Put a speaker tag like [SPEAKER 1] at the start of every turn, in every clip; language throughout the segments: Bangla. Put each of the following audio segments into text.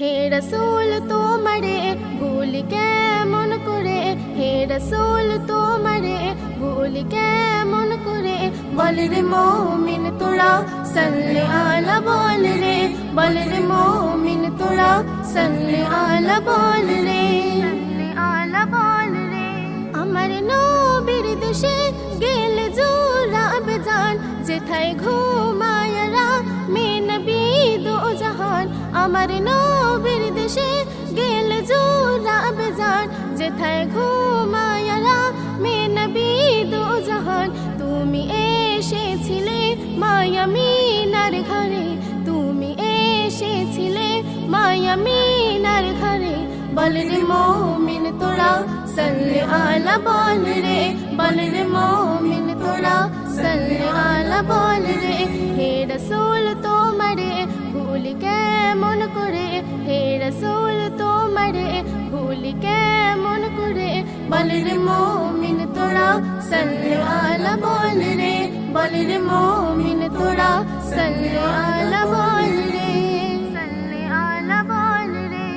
[SPEAKER 1] হে রসুল তোমারে ভুল কেমন করে? হে রসুল তোমারে ভুল কেমন করে? বল রে মোমিন তোরা সল্লে আলা বল রে। বল রে মোমিন তোরা সল্লে আলা বল রে। আলা বল রে। আমার নবীর দেশে গেল জোরাব জান। যেথায় ঘুমায়রা মে নবী দো জাহান আমার নবীর দেশে গেল জোরাব জান যেথায় ঘুমায়রা মে নবী দো জাহান তুমি এসেছিলে মায়ামিনার ঘরে, তুমি এসেছিলে মায়ামিনার ঘরে। বল রে মোমিন তোরা, সল্লে আলা বল রে। বল রে মোমিন তোরা, সল্লে আলা বল রে। হে রসুল তোমারে, ভুল কেমন করে রসুল তোমারে ভুল কেমন করে? বল রে মোমিন তোরা আলা বল রে। বল রে মোমিন তোরা সল্লে আলা বল রে। বল রে।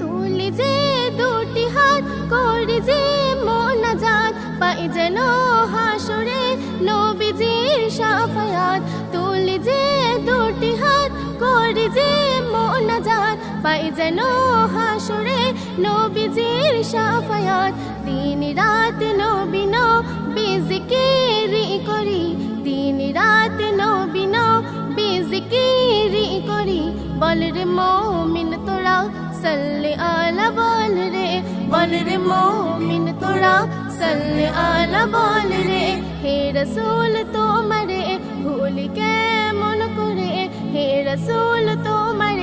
[SPEAKER 1] তুলি যে দুটি হাত যে পাই যেন হাসরে নবীজির সাফায়াত। তুলি যে দুটি হাত করি যে পাই যেন হাসরে, নবীজির সাফায়াত। দিন রাত নবী বিজিকিরি করি, দিন রাত নবী বিজিকিরি করি। বল রে মোমিন তোরা, সল্লে আলা বল রে। বল রে মোমিন তোরা, সল্লে আলা বল রে। হে রসুল তোমারে, ভুল কেমন করে? হে রসুল তোমারে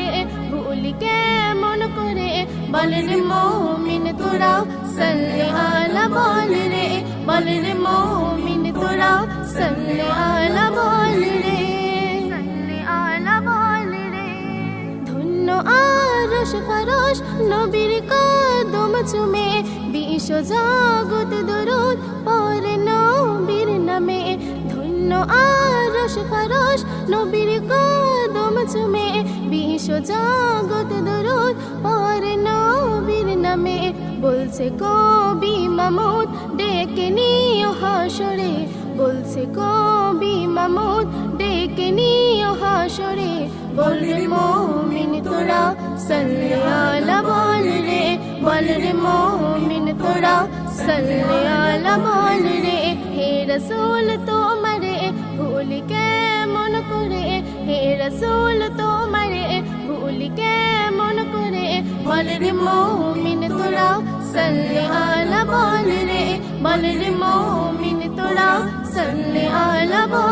[SPEAKER 1] ভুল কেমন করে বল রে মোমিন তোরা সল্লে আলা বল রে। বল রে মোমিন তোরা সল্লে আলা বল রে। আলা বল রে। ধন্য আরশ ফরশ নবীর কদম চুমে বিশ্ব জগৎ দরুদ পরে নবীর নামে। ধন্য আরশ ফরশ নবীর কদম চুমে বিশ্ব জগৎ দরুদ পরে নবীর নামে। বলছে, কবি মামুদ, ডেকে নিও হাসরে। বলছে, কবি মামুদ, ডেকে নিও হাসরে। বল রে মোমিন, তোরা সল্লে আলা বল রে। বল রে মোমিন, তোরা সল্লে আলা বল রে। হে রসুল তোমারে, ভুল কেমন করে রসুল তোমারে ভুল কেমন করে বল রে মোমিন তোরা সল্লে আলা বল রে বল রে মোমিন তোরা সল্লে আলা বল